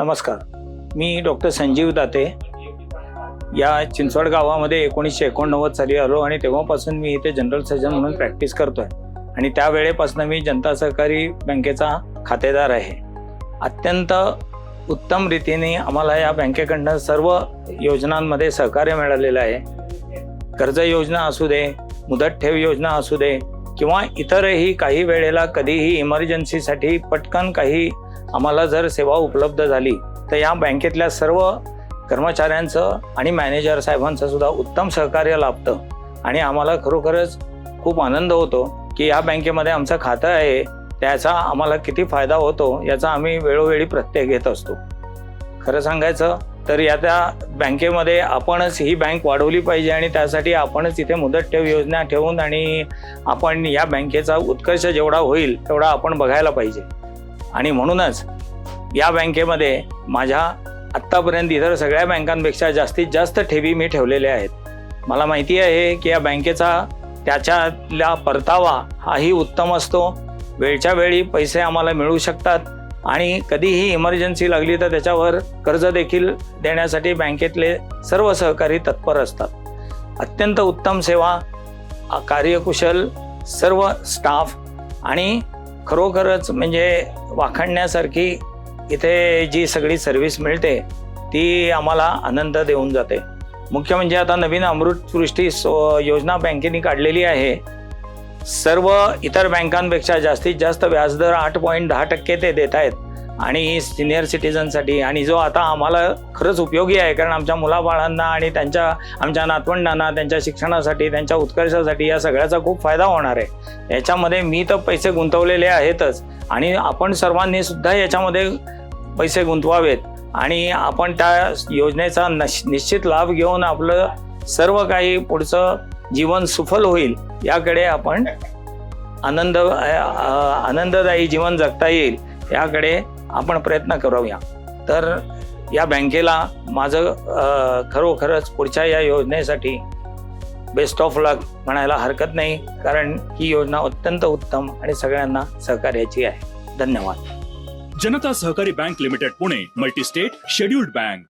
नमस्कार. मी डॉक्टर संजीव दाते. या चिंचवड गावामध्ये एकोणीसशे एकोणनव्वद साली आलो आणि तेव्हापासून मी इथे जनरल सर्जन म्हणून प्रॅक्टिस करतोय. आणि त्यावेळेपासून मी जनता सहकारी बँकेचा खातेदार आहे. अत्यंत उत्तम रीतीने आम्हाला या बँकेकडनं सर्व योजनांमध्ये सहकार्य मिळालेलं आहे. कर्ज योजना असू दे मुदत ठेव योजना असू दे किंवा इतरही काही वेळेला कधीही इमर्जन्सीसाठी पटकन काही आम्हाला जर सेवा उपलब्ध झाली तर या बँकेतल्या सर्व कर्मचाऱ्यांचं आणि मॅनेजर साहेबांचं सुद्धा उत्तम सहकार्य लाभतं. आणि आम्हाला खरोखरच खूप आनंद होतो की या बँकेमध्ये आमचं खातं आहे त्याचा आम्हाला किती फायदा होतो याचा आम्ही वेळोवेळी प्रत्यय घेत असतो. खरं सांगायचं तर या त्या बँकेमध्ये आपणच ही बँक वाढवली पाहिजे आणि त्यासाठी आपणच इथे मुदत ठेव योजना ठेवून आणि आपण या बँकेचा उत्कर्ष जेवढा होईल तेवढा आपण बघायला पाहिजे. आणि म्हणूनच या बँकेमध्ये माझ्या आत्तापर्यंत इतर सगळ्या बँकांपेक्षा जास्तीत जास्त ठेवी मी ठेवलेल्या आहेत. मला माहिती आहे की या बँकेचा त्याच्यातला परतावा हाही उत्तम असतो. वेळच्या वेळी पैसे आम्हाला मिळू शकतात. आणि कधीही इमर्जन्सी लागली तर त्याच्यावर कर्ज देखील देण्यासाठी बँकेतले सर्व सहकारी तत्पर असतात. अत्यंत उत्तम सेवा कार्यकुशल सर्व स्टाफ आणि खरोखरच म्हणजे वाखाणण्यासारखी इथे जी सगळी सर्व्हिस मिळते ती आम्हाला आनंद देऊन जाते. मुख्य म्हणजे आता नवीन अमृतसृष्टी सो योजना बँकेने काढलेली आहे. सर्व इतर बँकांपेक्षा जास्तीत जास्त व्याजदर आठ पॉईंट दहा टक्के ते देत आहेत. आणि सिनियर सिटीजनसाठी आणि जो आता आम्हाला खरंच उपयोगी आहे कारण आमच्या मुलाबाळांना आणि त्यांच्या आमच्या नातवंडांना त्यांच्या शिक्षणासाठी त्यांच्या उत्कर्षासाठी या सगळ्याचा खूप फायदा होणार आहे. याच्यामध्ये मी तर पैसे गुंतवलेले आहेतच. आणि आपण सर्वांनी सुद्धा याच्यामध्ये पैसे गुंतवावेत. आणि आपण त्या योजनेचा नश निश्चित लाभ घेऊन आपलं सर्व काही पुढचं जीवन सुफल होईल याकडे आपण आनंद आनंददायी जीवन जगता येईल याकडे आपण प्रयत्न करूया. तर या बँकेला माझं खरोखरच पुढच्या या योजनेसाठी बेस्ट ऑफ लक म्हणायला हरकत नाही कारण ही योजना अत्यंत उत्तम आणि सगळ्यांना सहकार्याची आहे. धन्यवाद. Janata Sahakari bank limited Pune multi state scheduled bank